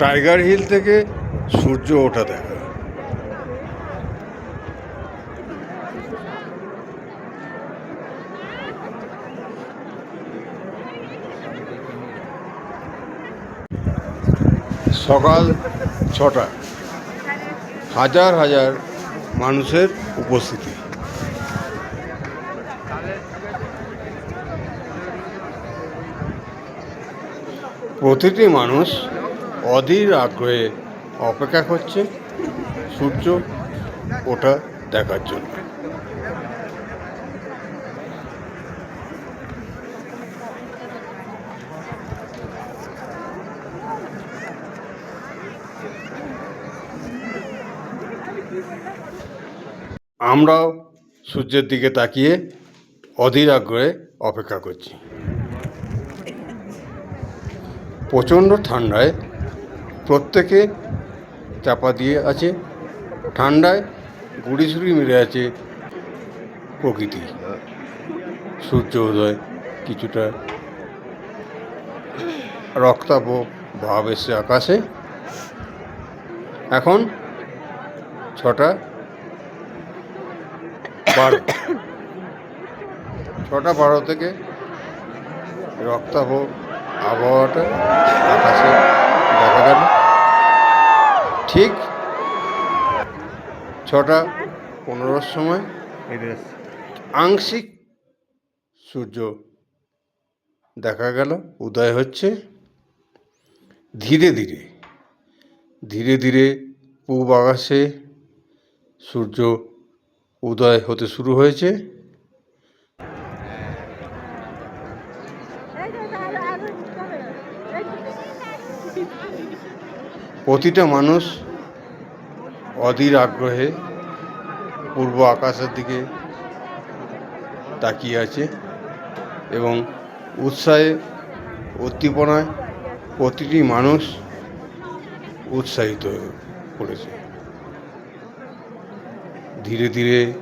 Tiger hill থেকে সূর্য ওঠা দেখা। সকাল ছটা। হাজার হাজার মানুষের উপস্থিতি। প্রতিটি মানুষ অধীর আগ্রহে অপেক্ষা করছে সূর্য ওঠা দেখার জন্য। আমরাও সূর্যের দিকে তাকিয়ে অধীর আগ্রহে অপেক্ষা করছি। প্রচণ্ড ঠান্ডায় প্রত্যেকে চাপা দিয়ে আছে, ঠান্ডায় গুড়ি সুড়ি মেরে আছে প্রকৃতি। সূর্য উদয় কিছুটা রক্তাভ ভাব এসছে আকাশে। এখন ছটা বারো ছটা বারো থেকে রক্তাভ আবহাওয়াটা আকাশে দেখা গেল। ছটা পনেরোর সময়। আংশিক সূর্য দেখা গেল উদয় হচ্ছে। ধীরে ধীরে ধীরে ধীরে পূব আকাশে সূর্য উদয় হতে শুরু হয়েছে। প্রতিটা মানুষ অধীর আগ্রহে পূর্ব আকাশের দিকে তাকিয়ে আছে এবং উৎসাহে উদ্দীপনায় প্রতিটি মানুষ উৎসাহিত হয়ে পড়েছে। ধীরে ধীরে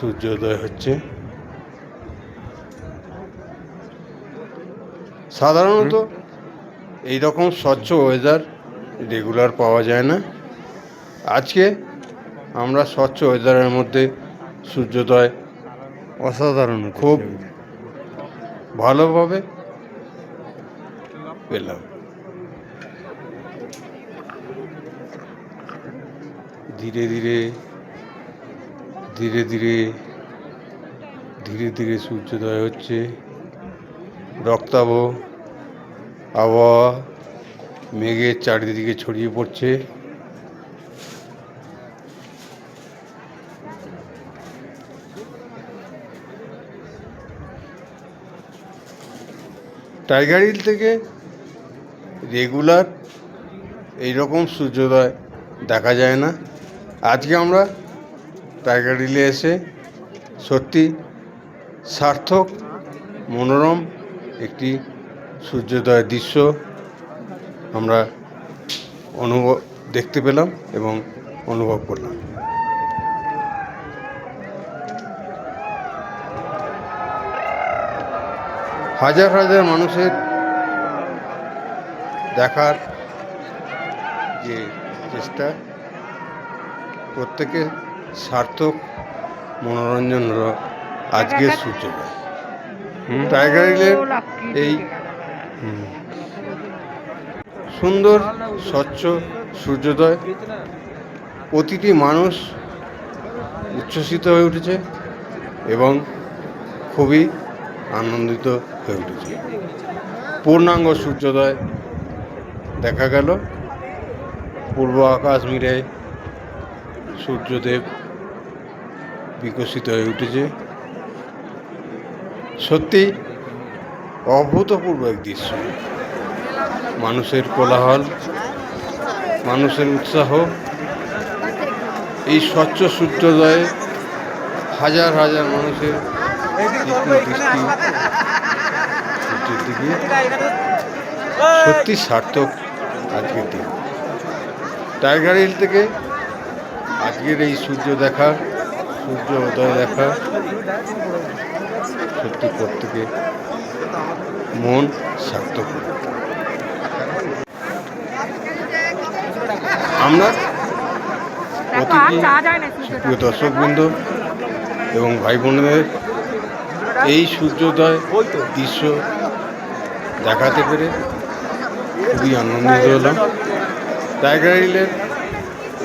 সূর্যোদয় হচ্ছে। সাধারণত এই রকম স্বচ্ছ ওয়েদার রেগুলার পাওয়া যায় না। আজকে আমরা স্বচ্ছ ওয়েদারের মধ্যে সূর্যোদয় অসাধারণ খুব ভালোভাবে পেলাম। ধীরে ধীরে ধীরে ধীরে ধীরে ধীরে সূর্যোদয় হচ্ছে। রক্তাভ আবহাওয়া মেঘের চারিদিকে ছড়িয়ে পড়ছে। টাইগার হিল থেকে রেগুলার এইরকম সূর্যোদয় দেখা যায় না। আজকে আমরা টাইগার হিলে এসে সত্যি সার্থক, মনোরম একটি সূর্যোদয়ের দৃশ্য আমরা অনুভব দেখতে পেলাম এবং অনুভব করলাম। হাজার হাজার মানুষের দেখার যে চেষ্টা প্রত্যেকে সার্থক মনোরঞ্জন আজকের সূর্যোদয় টাইগার হিলের এই সুন্দর, স্বচ্ছ সূর্যোদয়। প্রতিটি মানুষ উচ্ছ্বসিত হয়ে উঠেছে এবং খুবই আনন্দিত হয়ে উঠেছে। পূর্ণাঙ্গ সূর্যোদয় দেখা গেল। পূর্ব আকাশ মিরে সূর্যদেব বিকশিত হয়ে উঠেছে। সত্যি অভূতপূর্ব এক দৃশ্য। মানুষের কোলাহল, মানুষের উৎসাহ। এই স্বচ্ছ সূর্যোদয়ে হাজার হাজার মানুষের দিকে সত্যি সার্থক আজকের দিন। টাইগার হিল থেকে আজকের এই সূর্য দেখা সূর্য উদয় দেখা সত্যি প্রত্যেকে মন সার্থক। আমরা যায় প্রিয় দর্শকবৃন্দ এবং ভাই বোনদের এই সূর্যোদয় দৃশ্য দেখাতে পেরে খুবই আনন্দিত হলাম। টাইগার হিলের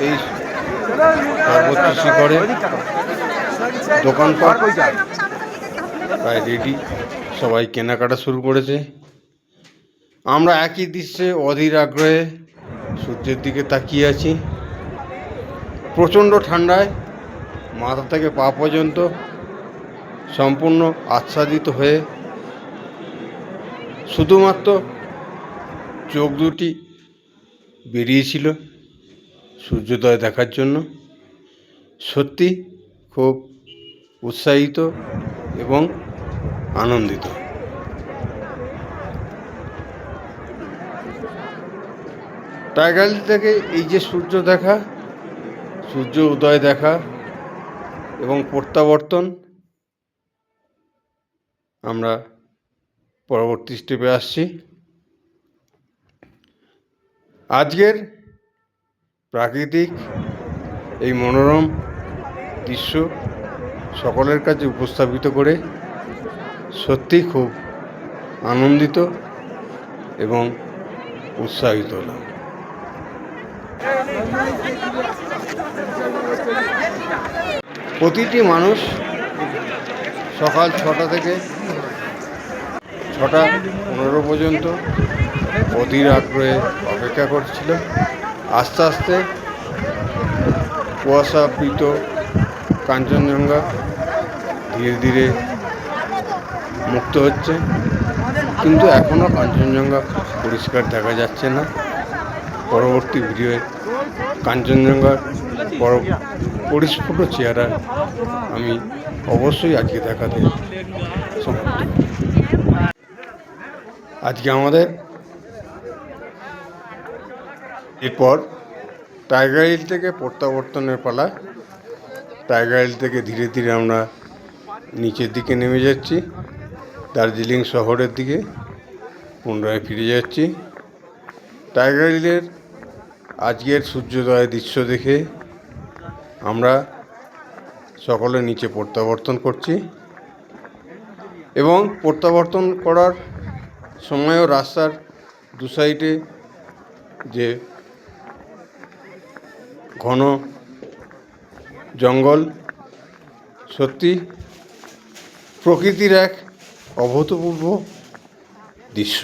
এই সর্বোচ্চ শিখরে দোকানপাট প্রায় রেডি সবাই কেনাকাটা শুরু করেছে। আমরা একই দৃশ্যে অধীর আগ্রহে সূর্যের দিকে তাকিয়ে আছি। প্রচণ্ড ঠান্ডায় মাথা থেকে পা পর্যন্ত সম্পূর্ণ আচ্ছাদিত হয়ে শুধুমাত্র চোখ দুটি বেরিয়েছিল সূর্যোদয় দেখার জন্য। সত্যি খুব উৎসাহিত এবং আনন্দিত। টাইগার থেকে এই যে সূর্য দেখা, সূর্য উদয় দেখা এবং প্রত্যাবর্তন, আমরা পরবর্তী স্টেপে আসছি। আজকের প্রাকৃতিক এই মনোরম দৃশ্য সকলের কাছে উপস্থাপিত করে সত্যি খুব আনন্দিত এবং উৎসাহিত হলাম। প্রতিটি মানুষ সকাল ছটা থেকে ছটা পনেরো পর্যন্ত অধীর আগ্রহে অপেক্ষা করছিল আস্তে আস্তে কুয়াশা কুয়াশাবৃত কাঞ্চনজঙ্ঘা ধীরে ধীরে মুক্ত হচ্ছে। কিন্তু এখনও কাঞ্চনজঙ্ঘা পরিষ্কার দেখা যাচ্ছে না। পরবর্তী ভিডিওয়ে কাঞ্চনজঙ্ঘার পর পরিস্ফুট চেহারা আমি অবশ্যই আজকে দেখাতে আজকে আমাদের এরপর টাইগার হিল থেকে প্রত্যাবর্তনের পালা। টাইগার হিল থেকে ধীরে ধীরে আমরা নিচের দিকে নেমে যাচ্ছি, দার্জিলিং শহরের দিকে, পুনরায় ফিরে যাচ্ছি। টাইগার হিলের আজকের সূর্যোদয় দৃশ্য দেখে আমরা সকলে নিচে প্রত্যাবর্তন করছি এবং প্রত্যাবর্তন করার সময়ও রাস্তার দু সাইডে যে ঘন জঙ্গল, সত্যি প্রকৃতির এক অভূতপূর্ব দৃশ্য।